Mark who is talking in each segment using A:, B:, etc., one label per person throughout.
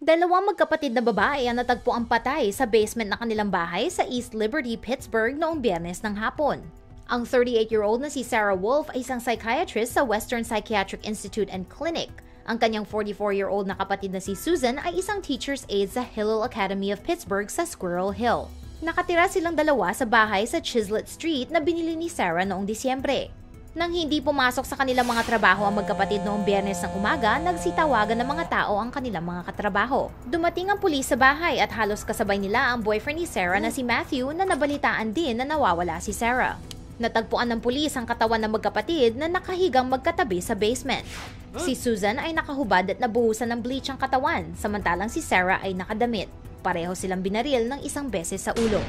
A: Dalawang magkapatid na babae ang natagpo ang patay sa basement na kanilang bahay sa East Liberty, Pittsburgh noong biyernes ng hapon. Ang 38-year-old na si Sarah Wolf ay isang psychiatrist sa Western Psychiatric Institute and Clinic. Ang kanyang 44-year-old na kapatid na si Susan ay isang teacher's aide sa Hillel Academy of Pittsburgh sa Squirrel Hill. Nakatira silang dalawa sa bahay sa Chislet Street na binili ni Sarah noong Disyembre. Nang hindi pumasok sa kanilang mga trabaho ang magkapatid noong biyernes ng umaga, nagsitawagan ng mga tao ang kanilang mga katrabaho. Dumating ang pulis sa bahay at halos kasabay nila ang boyfriend ni Sarah na si Matthew na nabalitaan din na nawawala si Sarah. Natagpuan ng pulis ang katawan ng magkapatid na nakahigang magkatabi sa basement. Si Susan ay nakahubad at nabuhusan ng bleach ang katawan, samantalang si Sarah ay nakadamit. Pareho silang binaril ng isang beses sa ulo.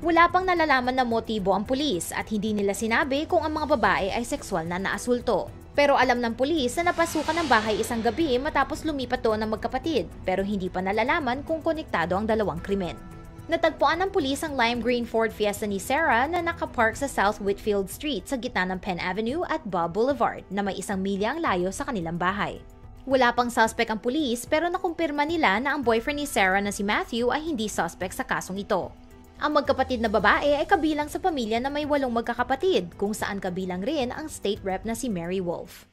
A: Wala pang nalalaman na motibo ang pulis at hindi nila sinabi kung ang mga babae ay sexual na naasulto. Pero alam ng pulis na napasukan ng bahay isang gabi matapos lumipat doon ng magkapatid pero hindi pa nalalaman kung konektado ang dalawang krimen. Natagpuan ng pulis ang lime green Ford Fiesta ni Sarah na nakapark sa South Whitfield Street sa gitna ng Penn Avenue at Bob Boulevard na may isang milya ang layo sa kanilang bahay. Wala pang suspect ang pulis pero nakumpirma nila na ang boyfriend ni Sarah na si Matthew ay hindi suspect sa kasong ito. Ang magkapatid na babae ay kabilang sa pamilya na may walong magkakapatid kung saan kabilang rin ang state rep na si Mary Wolf.